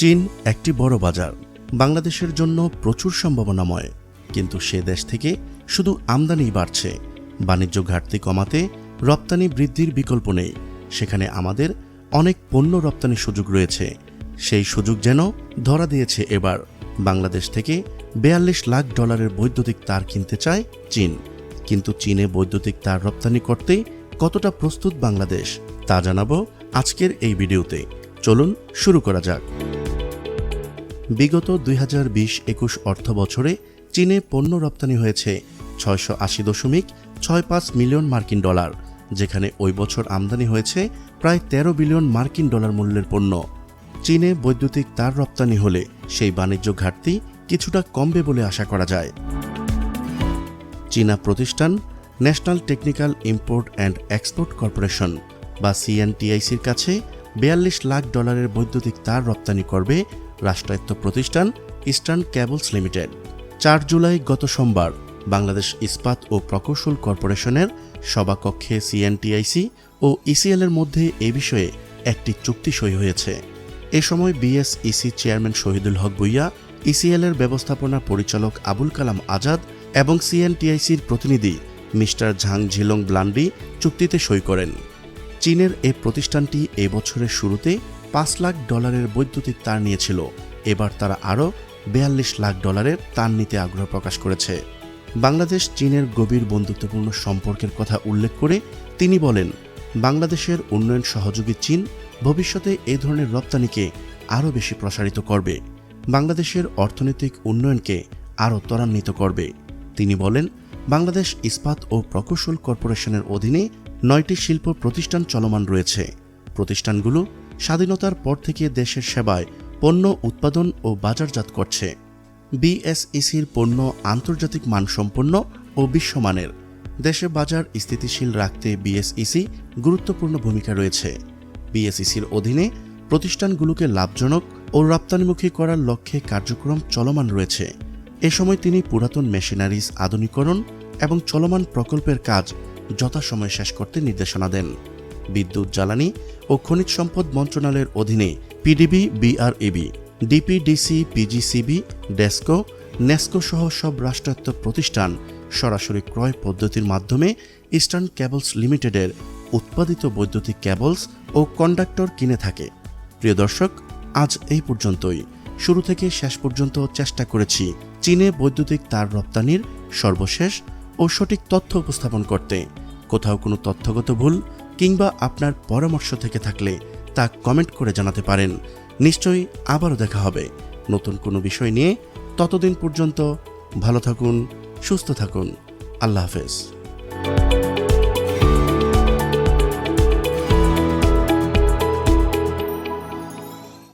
চীন একটি বড় বাজার। বাংলাদেশের জন্য প্রচুর সম্ভাবনাময়। কিন্তু সে দেশ থেকে শুধু আমদানিই বাড়ছে। বাণিজ্য ঘাটতি কমাতে রপ্তানি বৃদ্ধির বিকল্প নেই। সেখানে আমাদের অনেক পণ্য রপ্তানির সুযোগ রয়েছে। সেই সুযোগ যেন ধরা দিয়েছে এবার। বাংলাদেশ থেকে বেয়াল্লিশ লাখ ডলারের বৈদ্যুতিক তার কিনতে চায় চীন। কিন্তু চীনে বৈদ্যুতিক তার রপ্তানি করতে কতটা প্রস্তুত বাংলাদেশ, তা জানাব আজকের এই ভিডিওতে। চলুন শুরু করা যাক। বিগত দুই হাজার বিশ একুশ অর্থ বছরে চীনে পণ্য রপ্তানি হয়েছে ছয়শো আশি দশমিক ছয় পাঁচ মিলিয়ন মার্কিন ডলার, যেখানে ওই বছর আমদানি হয়েছে প্রায় তেরো বিলিয়ন মার্কিন ডলার মূল্যের পণ্য। চীনে বৈদ্যুতিক তার রপ্তানি হলে সেই বাণিজ্য ঘাটতি কিছুটা কমবে বলে আশা করা যায়। চীনা প্রতিষ্ঠান national technical import and export corporation বা সিএনটিআইসির কাছে বিয়াল্লিশ লাখ ডলারের বৈদ্যুতিক তার রপ্তানি করবে রাষ্ট্রায়ত্ত প্রতিষ্ঠান ইস্টার্ন ক্যাবলস লিমিটেড। চার জুলাই গত সোমবার বাংলাদেশ ইস্পাত ও প্রকৌশল কর্পোরেশনের সভাকক্ষে সিএনটিআইসি ও ইসিএল এর মধ্যে এ বিষয়ে একটি চুক্তি সই হয়েছে। এ সময় BSEC chairman Shahidul Haque Bhuiyan, ECL এর ব্যবস্থাপনা পরিচালক আবুল কালাম আজাদ এবং সিএনটিআইসির প্রতিনিধি মিস্টার ঝাং ঝিলং ব্লান্ডি চুক্তিতে সই করেন। চীনের এ প্রতিষ্ঠানটি এ বছরের শুরুতে পাঁচ লাখ ডলারের বৈদ্যুতিক তার নিয়েছিল। এবার তারা আরও বেয়াল্লিশ লাখ ডলারের তার নিতে আগ্রহ প্রকাশ করেছে। বাংলাদেশ, চীনের গভীর বন্ধুত্বপূর্ণ সম্পর্কের কথা উল্লেখ করে তিনি বলেন, বাংলাদেশের উন্নয়ন সহযোগী চীন ভবিষ্যতে এ ধরনের রপ্তানিকে আরও বেশি প্রসারিত করবে। বাংলাদেশের অর্থনৈতিক উন্নয়নকে আরও ত্বরান্বিত করবে। তিনি বলেন, বাংলাদেশ ইস্পাত ও প্রকৌশল কর্পোরেশনের অধীনে নয়টি শিল্প প্রতিষ্ঠান চলমান রয়েছে। প্রতিষ্ঠানগুলো স্বাধীনতার পর থেকে দেশের সেবায় পণ্য উৎপাদন ও বাজারজাত করছে। বিএসইসির পণ্য আন্তর্জাতিক মানসম্পন্ন ও বিশ্বমানের। দেশে বাজার স্থিতিশীল রাখতে বিএসইসি গুরুত্বপূর্ণ ভূমিকা রয়েছে। বিএসইসির অধীনে প্রতিষ্ঠানগুলোকে লাভজনক ও রপ্তানিমুখী করার লক্ষ্যে কার্যক্রম চলমান রয়েছে। এ সময় তিনি পুরাতন মেশিনারিজ আধুনিকরণ এবং চলমান প্রকল্পের কাজ যথাসময়ে শেষ করতে নির্দেশনা দেন। বিদ্যুৎ জ্বালানি ও খনিজ সম্পদ মন্ত্রণালয়ের অধীনে PDB BREB DPDC, PGCB, DESCO, NESCO সহ সব রাষ্ট্রায়ত্ত প্রতিষ্ঠান সরাসরি ক্রয় পদ্ধতির মাধ্যমে ইস্টার্ন ক্যাবলস লিমিটেডের উৎপাদিত বৈদ্যুতিক ক্যাবলস ও কন্ডাক্টর কিনে থাকে। প্রিয় দর্শক, আজ এই পর্যন্তই। শুরু থেকে শেষ পর্যন্ত চেষ্টা করেছি চীনে বৈদ্যুতিক তার রপ্তানির সর্বশেষ ও সঠিক তথ্য উপস্থাপন করতে। কোথাও কোনো তথ্যগত ভুল কিংবা আপনার পরামর্শ থেকে থাকলে তা কমেন্ট করে জানাতে পারেন। নিশ্চয়ই আবারও দেখা হবে। নতুন কোনো বিষয় নিয়ে ততদিন পর্যন্ত ভালো থাকুন, সুস্থ থাকুন। আল্লাহ হাফেজ।